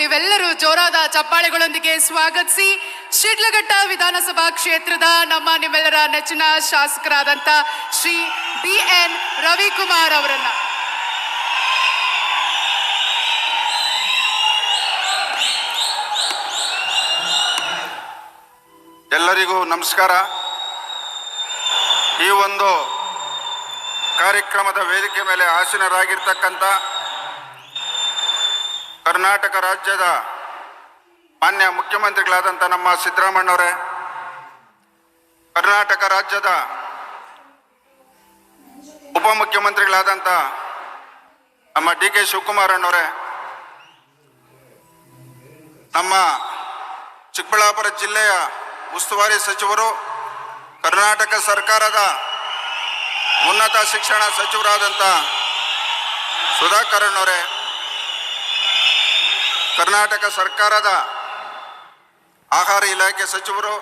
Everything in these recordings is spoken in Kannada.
ನೀವೆಲ್ಲರೂ ಜೋರಾದ ಚಪ್ಪಾಳೆಗಳೊಂದಿಗೆ ಸ್ವಾಗತಿಸಿ ಶಿಡ್ಲಘಟ್ಟ ವಿಧಾನಸಭಾ ಕ್ಷೇತ್ರದ ನಮ್ಮ ನಿಮ್ಮೆಲ್ಲರ ನೆಚ್ಚಿನ ಶಾಸಕರಾದಂಥ ಶ್ರೀ ಬಿ ಎನ್ ರವಿಕುಮಾರ್ ಅವರನ್ನ. ಎಲ್ಲರಿಗೂ ನಮಸ್ಕಾರ. ಈ ಒಂದು ಕಾರ್ಯಕ್ರಮದ ವೇದಿಕೆ ಮೇಲೆ ಆಸೀನರಾಗಿರ್ತಕ್ಕಂಥ ಕರ್ನಾಟಕ ರಾಜ್ಯದ ಮಾನ್ಯ ಮುಖ್ಯಮಂತ್ರಿಗಳಾದಂಥ ನಮ್ಮ ಸಿದ್ದರಾಮಣ್ಣವರೇ ಕರ್ನಾಟಕ ರಾಜ್ಯದ ಉಪಮುಖ್ಯಮಂತ್ರಿಗಳಾದಂಥ ನಮ್ಮ ಡಿ ಕೆ ಶಿವಕುಮಾರ್ ಅಣ್ಣವರೇ ನಮ್ಮ ಚಿಕ್ಕಬಳ್ಳಾಪುರ ಜಿಲ್ಲೆಯ ಉಸ್ತುವಾರಿ ಸಚಿವರು, ಕರ್ನಾಟಕ ಸರ್ಕಾರದ ಉನ್ನತ ಶಿಕ್ಷಣ ಸಚಿವರಾದಂಥ ಸುಧಾಕರ್ ಅವರೇ ಕರ್ನಾಟಕ ಸರ್ಕಾರದ ಆಹಾರ ಇಲಾಖೆ ಸಚಿವರು,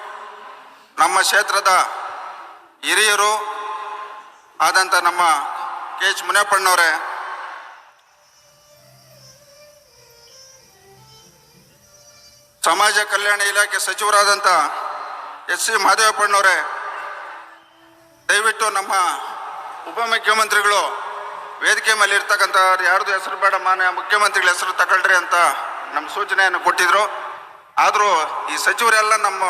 ನಮ್ಮ ಕ್ಷೇತ್ರದ ಹಿರಿಯರು ಆದಂಥ ನಮ್ಮ ಕೆ ಎಚ್ ಮುನಿಯಪ್ಪಣ್ಣವರೇ ಸಮಾಜ ಕಲ್ಯಾಣ ಇಲಾಖೆ ಸಚಿವರಾದಂಥ ಎಸ್ ಸಿ ಮಹದೇವಪ್ಪಣ್ಣವರೇ ದಯವಿಟ್ಟು ನಮ್ಮ ಉಪಮುಖ್ಯಮಂತ್ರಿಗಳು ವೇದಿಕೆ ಮೇಲೆ ಇರ್ತಕ್ಕಂಥ ಯಾರ್ದು ಹೆಸರು ಬೇಡ ಮಾನ್ಯ ಮುಖ್ಯಮಂತ್ರಿಗಳ ಹೆಸರು ತಗೊಳ್ರಿ ಅಂತ ನಮ್ಮ ಸೂಚನೆಯನ್ನು ಕೊಟ್ಟಿದ್ರು. ಆದರೂ ಈ ಸಚಿವರೆಲ್ಲ ನಮ್ಮ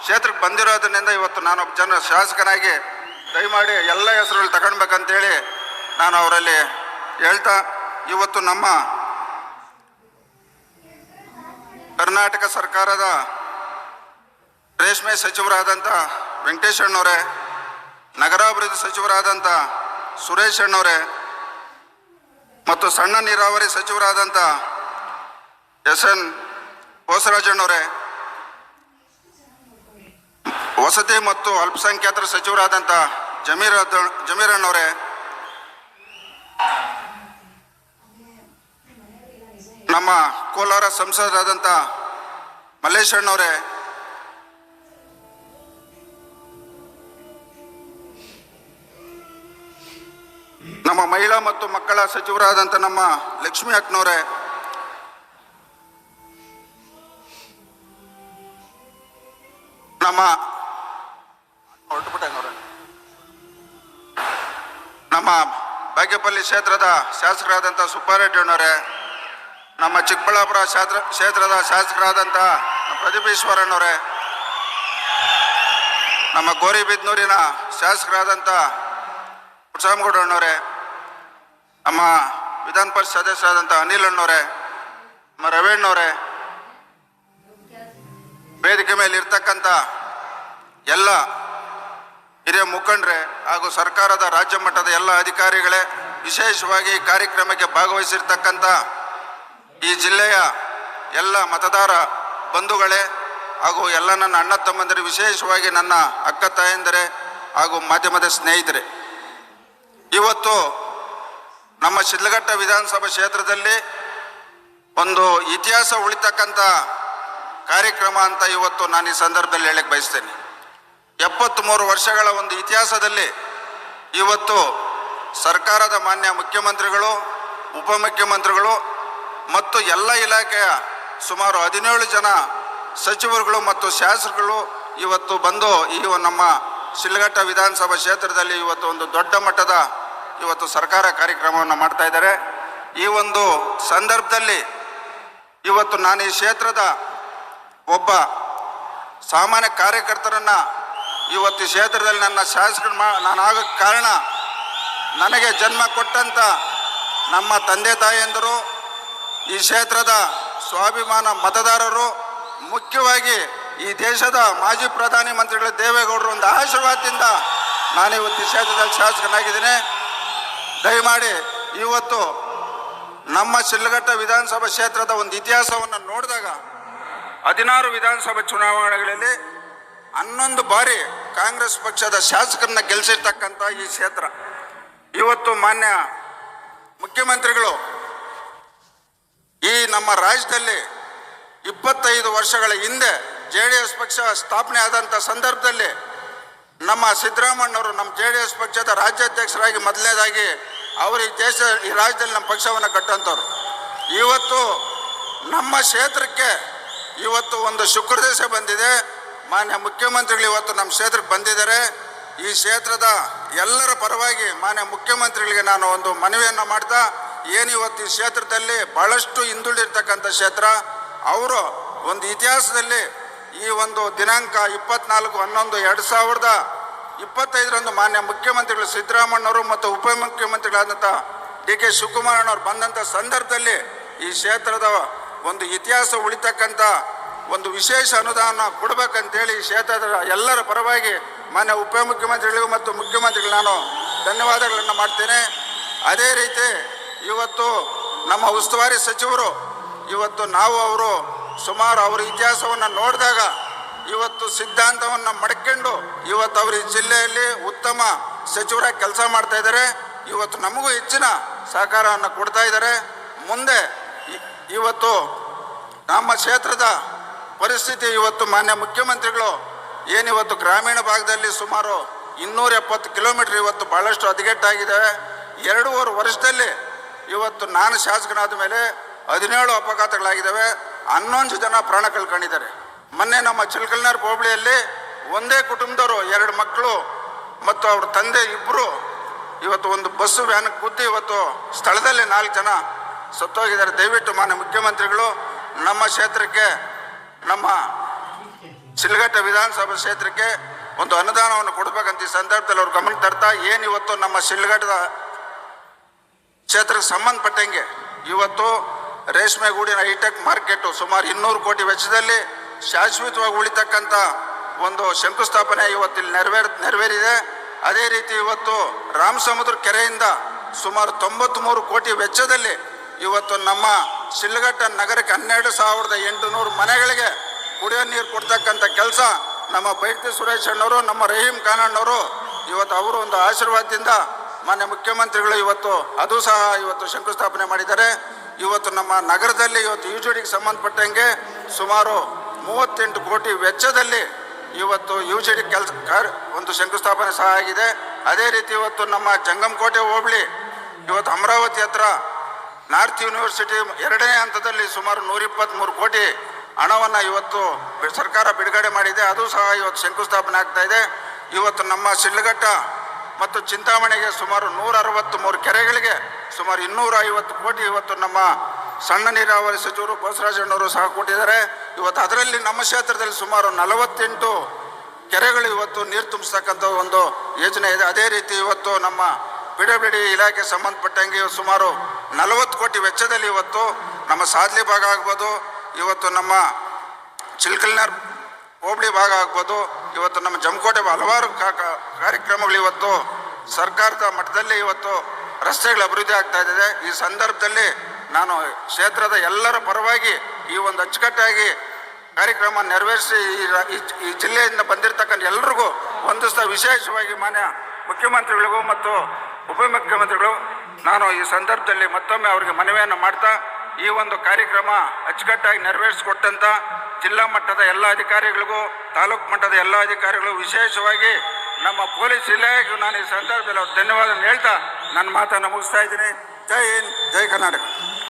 ಕ್ಷೇತ್ರಕ್ಕೆ ಬಂದಿರೋದ್ರಿಂದ ಇವತ್ತು ನಾನು ಒಬ್ಬ ಜನ ಶಾಸಕನಾಗಿ ದಯಮಾಡಿ ಎಲ್ಲ ಹೆಸರುಗಳು ತಗೊಳ್ಬೇಕಂತೇಳಿ ನಾನು ಅವರಲ್ಲಿ ಹೇಳ್ತಾ, ಇವತ್ತು ನಮ್ಮ ಕರ್ನಾಟಕ ಸರ್ಕಾರದ ರೇಷ್ಮೆ ಸಚಿವರಾದಂಥ ವೆಂಕಟೇಶ್ ಅಣ್ಣವರೇ, ನಗರಾಭಿವೃದ್ಧಿ ಸಚಿವರಾದಂಥ ಸುರೇಶ್ ಅಣ್ಣವರೇ ಮತ್ತು ಸಣ್ಣ ನೀರಾವರಿ ಸಚಿವರಾದಂಥ ಎಸ್ ಎನ್ ಬೋಸರಾಜಣ್ಣವರೇ ವಸತಿ ಮತ್ತು ಅಲ್ಪಸಂಖ್ಯಾತರ ಸಚಿವರಾದಂಥ ಜಮೀರ್ ಜಮೀರಣ್ಣವರೇ ನಮ್ಮ ಕೋಲಾರ ಸಂಸದರಾದಂಥ ಮಲ್ಲೇಶ್ ಅಣ್ಣವರೇ ನಮ್ಮ ಮಹಿಳಾ ಮತ್ತು ಮಕ್ಕಳ ಸಚಿವರಾದಂಥ ನಮ್ಮ ಲಕ್ಷ್ಮಿ ಅಕ್ನವರೇ ನಮ್ಮ ನಮ್ಮ ಬಾಗೇಪಲ್ಲಿ ಕ್ಷೇತ್ರದ ಶಾಸಕರಾದಂಥ ಸುಬ್ಬಾರೆಡ್ಡಿ ಅಣ್ಣವರೇ ನಮ್ಮ ಚಿಕ್ಕಬಳ್ಳಾಪುರ ಕ್ಷೇತ್ರ ಕ್ಷೇತ್ರದ ಶಾಸಕರಾದಂಥ ಪ್ರದೀಪೇಶ್ವರಣ್ಣವರೇ ನಮ್ಮ ಗೋರಿಬಿದ್ನೂರಿನ ಶಾಸಕರಾದಂಥ ಅಣ್ಣವರೇ ನಮ್ಮ ವಿಧಾನ ಪರಿಷತ್ ಸದಸ್ಯರಾದಂಥ ಅನಿಲ್ ಅಣ್ಣವರೇ ನಮ್ಮ ರವೇಣ್ಣವರೇ ವೇದಿಕೆ ಮೇಲೆ ಇರ್ತಕ್ಕಂಥ ಎಲ್ಲ ಹಿರಿಯ ಮುಖಂಡರೆ ಹಾಗೂ ಸರ್ಕಾರದ ರಾಜ್ಯ ಮಟ್ಟದ ಎಲ್ಲ ಅಧಿಕಾರಿಗಳೇ ವಿಶೇಷವಾಗಿ ಕಾರ್ಯಕ್ರಮಕ್ಕೆ ಭಾಗವಹಿಸಿರ್ತಕ್ಕಂಥ ಈ ಜಿಲ್ಲೆಯ ಎಲ್ಲ ಮತದಾರ ಬಂಧುಗಳೇ ಹಾಗೂ ಎಲ್ಲ ನನ್ನ ಅಣ್ಣ ತಮ್ಮಂದರೆ, ವಿಶೇಷವಾಗಿ ನನ್ನ ಅಕ್ಕ ತಾಯಂದರೆ ಹಾಗೂ ಮಾಧ್ಯಮದ ಸ್ನೇಹಿತರೆ. ಇವತ್ತು ನಮ್ಮ ಶಿಡ್ಲಘಟ್ಟ ವಿಧಾನಸಭಾ ಕ್ಷೇತ್ರದಲ್ಲಿ ಒಂದು ಇತಿಹಾಸ ಉಳಿತಕ್ಕಂಥ ಕಾರ್ಯಕ್ರಮ ಅಂತ ಇವತ್ತು ನಾನು ಈ ಸಂದರ್ಭದಲ್ಲಿ ಹೇಳಕ್ಕೆ ಬಯಸ್ತೇನೆ. ಎಪ್ಪತ್ತ್ಮೂರು ವರ್ಷಗಳ ಒಂದು ಇತಿಹಾಸದಲ್ಲಿ ಇವತ್ತು ಸರ್ಕಾರದ ಮಾನ್ಯ ಮುಖ್ಯಮಂತ್ರಿಗಳು, ಉಪಮುಖ್ಯಮಂತ್ರಿಗಳು ಮತ್ತು ಎಲ್ಲ ಇಲಾಖೆಯ ಸುಮಾರು ಹದಿನೇಳು ಜನ ಸಚಿವರುಗಳು ಮತ್ತು ಶಾಸಕರುಗಳು ಇವತ್ತು ಬಂದು ಈ ನಮ್ಮ ಶಿಲ್ಘಟ್ಟ ವಿಧಾನಸಭಾ ಕ್ಷೇತ್ರದಲ್ಲಿ ಇವತ್ತು ಒಂದು ದೊಡ್ಡ ಮಟ್ಟದ ಇವತ್ತು ಸರ್ಕಾರ ಕಾರ್ಯಕ್ರಮವನ್ನು ಮಾಡ್ತಾ ಇದ್ದಾರೆ. ಈ ಒಂದು ಸಂದರ್ಭದಲ್ಲಿ ಇವತ್ತು ನಾನು ಈ ಕ್ಷೇತ್ರದ ಒಬ್ಬ ಸಾಮಾನ್ಯ ಕಾರ್ಯಕರ್ತರನ್ನ ಇವತ್ತು ಕ್ಷೇತ್ರದಲ್ಲಿ ನನ್ನ ಶಾಸಕರು ಮಾ ನಾನು ಆಗೋಕ್ಕೆ ಕಾರಣ ನನಗೆ ಜನ್ಮ ಕೊಟ್ಟಂಥ ನಮ್ಮ ತಂದೆ ತಾಯಿಯಂದರು, ಈ ಕ್ಷೇತ್ರದ ಸ್ವಾಭಿಮಾನ ಮತದಾರರು, ಮುಖ್ಯವಾಗಿ ಈ ದೇಶದ ಮಾಜಿ ಪ್ರಧಾನಿ ಮಂತ್ರಿಗಳ ದೇವೇಗೌಡರು ಒಂದು ಆಶೀರ್ವಾದದಿಂದ ನಾನು ಇವತ್ತು ಕ್ಷೇತ್ರದಲ್ಲಿ ಶಾಸಕನಾಗಿದ್ದೀನಿ. ದಯಮಾಡಿ ಇವತ್ತು ನಮ್ಮ ಶಿಲ್ಘಟ್ಟ ವಿಧಾನಸಭಾ ಕ್ಷೇತ್ರದ ಒಂದು ಇತಿಹಾಸವನ್ನು ನೋಡಿದಾಗ ಹದಿನಾರು ವಿಧಾನಸಭಾ ಚುನಾವಣೆಗಳಲ್ಲಿ ಹನ್ನೊಂದು ಬಾರಿ ಕಾಂಗ್ರೆಸ್ ಪಕ್ಷದ ಶಾಸಕರನ್ನ ಗೆಲ್ಲಿಸಿರ್ತಕ್ಕಂಥ ಈ ಕ್ಷೇತ್ರ. ಇವತ್ತು ಮಾನ್ಯ ಮುಖ್ಯಮಂತ್ರಿಗಳು, ಈ ನಮ್ಮ ರಾಜ್ಯದಲ್ಲಿ ಇಪ್ಪತ್ತೈದು ವರ್ಷಗಳ ಹಿಂದೆ ಜೆ ಡಿ ಎಸ್ ಪಕ್ಷ ಸ್ಥಾಪನೆ ಆದಂಥ ಸಂದರ್ಭದಲ್ಲಿ ನಮ್ಮ ಸಿದ್ದರಾಮಣ್ಣವರು ನಮ್ಮ ಜೆ ಡಿ ಎಸ್ ಪಕ್ಷದ ರಾಜ್ಯಾಧ್ಯಕ್ಷರಾಗಿ ಮೊದಲನೇದಾಗಿ ಅವರು ಈ ದೇಶ, ಈ ರಾಜ್ಯದಲ್ಲಿ ನಮ್ಮ ಪಕ್ಷವನ್ನು ಕಟ್ಟಂಥವ್ರು ಇವತ್ತು ನಮ್ಮ ಕ್ಷೇತ್ರಕ್ಕೆ ಇವತ್ತು ಒಂದು ಶುಕ್ರದೇಶ ಬಂದಿದೆ. ಮಾನ್ಯ ಮುಖ್ಯಮಂತ್ರಿಗಳು ಇವತ್ತು ನಮ್ಮ ಕ್ಷೇತ್ರಕ್ಕೆ ಬಂದಿದ್ದಾರೆ. ಈ ಕ್ಷೇತ್ರದ ಎಲ್ಲರ ಪರವಾಗಿ ಮಾನ್ಯ ಮುಖ್ಯಮಂತ್ರಿಗಳಿಗೆ ನಾನು ಒಂದು ಮನವಿಯನ್ನು ಮಾಡ್ತಾ, ಏನು ಇವತ್ತು ಈ ಕ್ಷೇತ್ರದಲ್ಲಿ ಬಹಳಷ್ಟು ಹಿಂದುಳಿದಿರ್ತಕ್ಕಂಥ ಕ್ಷೇತ್ರ, ಅವರು ಒಂದು ಇತಿಹಾಸದಲ್ಲಿ ಈ ಒಂದು ದಿನಾಂಕ ಇಪ್ಪತ್ನಾಲ್ಕು, ಹನ್ನೊಂದು, ಎರಡು ಸಾವಿರದ ಇಪ್ಪತ್ತೈದರಂದು ಮಾನ್ಯ ಮುಖ್ಯಮಂತ್ರಿಗಳು ಸಿದ್ದರಾಮಣ್ಣವರು ಮತ್ತು ಉಪಮುಖ್ಯಮಂತ್ರಿಗಳಾದಂಥ ಡಿ ಕೆ ಶಿವಕುಮಾರಣ್ಣವ್ರು ಬಂದಂಥ ಸಂದರ್ಭದಲ್ಲಿ ಈ ಕ್ಷೇತ್ರದ ಒಂದು ಇತಿಹಾಸ ಉಳಿತಕ್ಕಂಥ ಒಂದು ವಿಶೇಷ ಅನುದಾನ ಕೊಡಬೇಕಂತೇಳಿ ಕ್ಷೇತ್ರದ ಎಲ್ಲರ ಪರವಾಗಿ ಮಾನ್ಯ ಉಪಮುಖ್ಯಮಂತ್ರಿಗಳಿಗೂ ಮತ್ತು ಮುಖ್ಯಮಂತ್ರಿಗಳು ನಾನು ಧನ್ಯವಾದಗಳನ್ನು ಮಾಡ್ತೇನೆ. ಅದೇ ರೀತಿ ಇವತ್ತು ನಮ್ಮ ಉಸ್ತುವಾರಿ ಸಚಿವರು, ಇವತ್ತು ನಾವು ಅವರು ಸುಮಾರು ಅವರ ಇತಿಹಾಸವನ್ನು ನೋಡಿದಾಗ ಇವತ್ತು ಸಿದ್ಧಾಂತವನ್ನು ಮಡ್ಕೊಂಡು ಇವತ್ತು ಅವರು ಜಿಲ್ಲೆಯಲ್ಲಿ ಉತ್ತಮ ಸಚಿವರಾಗಿ ಕೆಲಸ ಮಾಡ್ತಾ ಇದ್ದಾರೆ. ಇವತ್ತು ನಮಗೂ ಹೆಚ್ಚಿನ ಸಹಕಾರವನ್ನು ಕೊಡ್ತಾ ಇದ್ದಾರೆ. ಮುಂದೆ ಇವತ್ತು ನಮ್ಮ ಕ್ಷೇತ್ರದ ಪರಿಸ್ಥಿತಿ ಇವತ್ತು ಮಾನ್ಯ ಮುಖ್ಯಮಂತ್ರಿಗಳು ಏನಿವತ್ತು ಗ್ರಾಮೀಣ ಭಾಗದಲ್ಲಿ ಸುಮಾರು ಇನ್ನೂರ ಎಪ್ಪತ್ತು ಕಿಲೋಮೀಟ್ರ್ ಇವತ್ತು ಭಾಳಷ್ಟು ಹದಗೆಟ್ಟಾಗಿದೆ. ಎರಡೂವರೆ ವರ್ಷದಲ್ಲಿ ಇವತ್ತು ನಾನು ಶಾಸಕನಾದ ಮೇಲೆ ಹದಿನೇಳು ಅಪಘಾತಗಳಾಗಿದ್ದಾವೆ. ಹನ್ನೊಂದು ಜನ ಪ್ರಾಣ ಕಳ್ಕೊಂಡಿದ್ದಾರೆ. ಮೊನ್ನೆ ನಮ್ಮ ಚಿಲ್ಕಲ್ನಾರ್ ಹೋಬಳಿಯಲ್ಲಿ ಒಂದೇ ಕುಟುಂಬದವರು, ಎರಡು ಮಕ್ಕಳು ಮತ್ತು ಅವ್ರ ತಂದೆ ಇಬ್ಬರು ಇವತ್ತು ಒಂದು ಬಸ್ಸು ವ್ಯಾನ್ ಕುದ್ದು ಇವತ್ತು ಸ್ಥಳದಲ್ಲಿ ನಾಲ್ಕು ಜನ ಸತ್ತೋಗಿದ್ದಾರೆ. ದಯವಿಟ್ಟು ಮಾನ್ಯ ಮುಖ್ಯಮಂತ್ರಿಗಳು, ನಮ್ಮ ಕ್ಷೇತ್ರಕ್ಕೆ ನಮ್ಮ ಸಿಲ್ಗಟ್ಟ ವಿಧಾನಸಭಾ ಕ್ಷೇತ್ರಕ್ಕೆ ಒಂದು ಅನುದಾನವನ್ನು ಕೊಡಬೇಕಂತ ಈ ಸಂದರ್ಭದಲ್ಲಿ ಅವ್ರು ಗಮನ ತರ್ತಾ ಏನು ಇವತ್ತು ನಮ್ಮ ಶಿಲ್ಘಟ್ಟದ ಕ್ಷೇತ್ರಕ್ಕೆ ಸಂಬಂಧಪಟ್ಟಂಗೆ ಇವತ್ತು ರೇಷ್ಮೆಗೂಡಿನ ಹೈಟೆಕ್ ಮಾರ್ಕೆಟು ಸುಮಾರು ಇನ್ನೂರು ಕೋಟಿ ವೆಚ್ಚದಲ್ಲಿ ಶಾಶ್ವತವಾಗಿ ಉಳಿತಕ್ಕಂಥ ಒಂದು ಶಂಕುಸ್ಥಾಪನೆ ಇವತ್ತು ಇಲ್ಲಿ ನೆರವೇರ್, ನೆರವೇರಿದೆ. ಅದೇ ರೀತಿ ಇವತ್ತು ರಾಮಸಮುದ್ರ ಕೆರೆಯಿಂದ ಸುಮಾರು ತೊಂಬತ್ತ್ಮೂರು ಕೋಟಿ ವೆಚ್ಚದಲ್ಲಿ ಇವತ್ತು ನಮ್ಮ ಶಿಲ್ಘಟ್ಟ ನಗರಕ್ಕೆ ಹನ್ನೆರಡು ಸಾವಿರದ ಎಂಟುನೂರು ಮನೆಗಳಿಗೆ ಕುಡಿಯೋ ನೀರು ಕೊಡ್ತಕ್ಕಂಥ ಕೆಲಸ ನಮ್ಮ ಬೈರ್ತಿ ಸುರೇಶ್ ಅಣ್ಣವರು, ನಮ್ಮ ರಹೀಂ ಖಾನಣ್ಣವರು ಇವತ್ತು ಅವರು ಒಂದು ಆಶೀರ್ವಾದದಿಂದ ಮಾನ್ಯ ಮುಖ್ಯಮಂತ್ರಿಗಳು ಇವತ್ತು ಅದು ಸಹ ಇವತ್ತು ಶಂಕುಸ್ಥಾಪನೆ ಮಾಡಿದ್ದಾರೆ. ಇವತ್ತು ನಮ್ಮ ನಗರದಲ್ಲಿ ಇವತ್ತು ಯು ಡಿಗೆ ಸಂಬಂಧಪಟ್ಟಂಗೆ ಸುಮಾರು ಮೂವತ್ತೆಂಟು ಕೋಟಿ ವೆಚ್ಚದಲ್ಲಿ ಇವತ್ತು ಯು ಜಿ ಡಿ ಕೆಲಸ ಒಂದು ಶಂಕುಸ್ಥಾಪನೆ ಸಹ ಆಗಿದೆ. ಅದೇ ರೀತಿ ಇವತ್ತು ನಮ್ಮ ಜಂಗಮಕೋಟೆ ಹೋಬಳಿ, ಇವತ್ತು ಅಮರಾವತಿ ಹತ್ರ ನಾರ್ತ್ ಯೂನಿವರ್ಸಿಟಿ ಎರಡನೇ ಹಂತದಲ್ಲಿ ಸುಮಾರು ನೂರಿಪ್ಪತ್ತ್ಮೂರು ಕೋಟಿ ಹಣವನ್ನು ಇವತ್ತು ಸರ್ಕಾರ ಬಿಡುಗಡೆ ಮಾಡಿದೆ. ಅದು ಸಹ ಇವತ್ತು ಶಂಕುಸ್ಥಾಪನೆ ಆಗ್ತಾ ಇದೆ. ಇವತ್ತು ನಮ್ಮ ಶಿಡ್ಲಘಟ್ಟ ಮತ್ತು ಚಿಂತಾಮಣಿಗೆ ಸುಮಾರು ನೂರ ಅರವತ್ತ್ಮೂರು ಕೆರೆಗಳಿಗೆ ಸುಮಾರು ಇನ್ನೂರ ಐವತ್ತು ಕೋಟಿ ಇವತ್ತು ನಮ್ಮ ಸಣ್ಣ ನೀರಾವರಿ ಸಚಿವರು ಬಸವರಾಜಣ್ಣವರು ಸಹ ಕೊಟ್ಟಿದ್ದಾರೆ. ಇವತ್ತು ಅದರಲ್ಲಿ ನಮ್ಮ ಕ್ಷೇತ್ರದಲ್ಲಿ ಸುಮಾರು ನಲವತ್ತೆಂಟು ಕೆರೆಗಳು ಇವತ್ತು ನೀರು ತುಂಬಿಸ್ತಕ್ಕಂಥ ಒಂದು ಯೋಜನೆ ಇದೆ. ಅದೇ ರೀತಿ ಇವತ್ತು ನಮ್ಮ ಡಿ ಇಲಾಖೆ ಸಂಬಂಧಪಟ್ಟಂಗೆ ಸುಮಾರು ನಲವತ್ತು ಕೋಟಿ ವೆಚ್ಚದಲ್ಲಿ ಇವತ್ತು ನಮ್ಮ ಸಾದ್ಲಿ ಭಾಗ ಆಗ್ಬೋದು, ಇವತ್ತು ನಮ್ಮ ಚಿಲ್ಕಲ್ನರ್ ಹೋಬಳಿ ಭಾಗ ಆಗ್ಬೋದು, ಇವತ್ತು ನಮ್ಮ ಜಮಕೋಟೆ ಹಲವಾರು ಕಾರ್ಯಕ್ರಮಗಳು ಇವತ್ತು ಸರ್ಕಾರದ ಮಟ್ಟದಲ್ಲಿ ಇವತ್ತು ರಸ್ತೆಗಳ ಅಭಿವೃದ್ಧಿ ಆಗ್ತಾ ಇದೆ. ಈ ಸಂದರ್ಭದಲ್ಲಿ ನಾನು ಕ್ಷೇತ್ರದ ಎಲ್ಲರ ಪರವಾಗಿ ಈ ಒಂದು ಅಚ್ಚುಕಟ್ಟಾಗಿ ಕಾರ್ಯಕ್ರಮ ನೆರವೇರಿಸಿ ಈ ಜಿಲ್ಲೆಯಿಂದ ಬಂದಿರತಕ್ಕಂಥ ಎಲ್ರಿಗೂ ಹೊಂದಿಸ್ತಾ ವಿಶೇಷವಾಗಿ ಮಾನ್ಯ ಮುಖ್ಯಮಂತ್ರಿಗಳಿಗೂ ಮತ್ತು ಉಪಮುಖ್ಯಮಂತ್ರಿಗಳು, ನಾನು ಈ ಸಂದರ್ಭದಲ್ಲಿ ಮತ್ತೊಮ್ಮೆ ಅವರಿಗೆ ಮನವಿಯನ್ನು ಮಾಡ್ತಾ, ಈ ಒಂದು ಕಾರ್ಯಕ್ರಮ ಅಚ್ಚುಕಟ್ಟಾಗಿ ನೆರವೇರಿಸಿಕೊಟ್ಟಂತ ಜಿಲ್ಲಾ ಮಟ್ಟದ ಎಲ್ಲ ಅಧಿಕಾರಿಗಳಿಗೂ, ತಾಲೂಕು ಮಟ್ಟದ ಎಲ್ಲ ಅಧಿಕಾರಿಗಳು ವಿಶೇಷವಾಗಿ ನಮ್ಮ ಪೊಲೀಸ್ ಇಲಾಖೆಗೂ ನಾನು ಈ ಸಂದರ್ಭದಲ್ಲಿ ಧನ್ಯವಾದ ಹೇಳ್ತಾ, ನನ್ನ ಮಾತನ್ನು ಮುಗಿಸ್ತಾ ಇದ್ದೀನಿ. ಜೈ ಹಿಂದ್, ಜೈ ಕರ್ನಾಟಕ.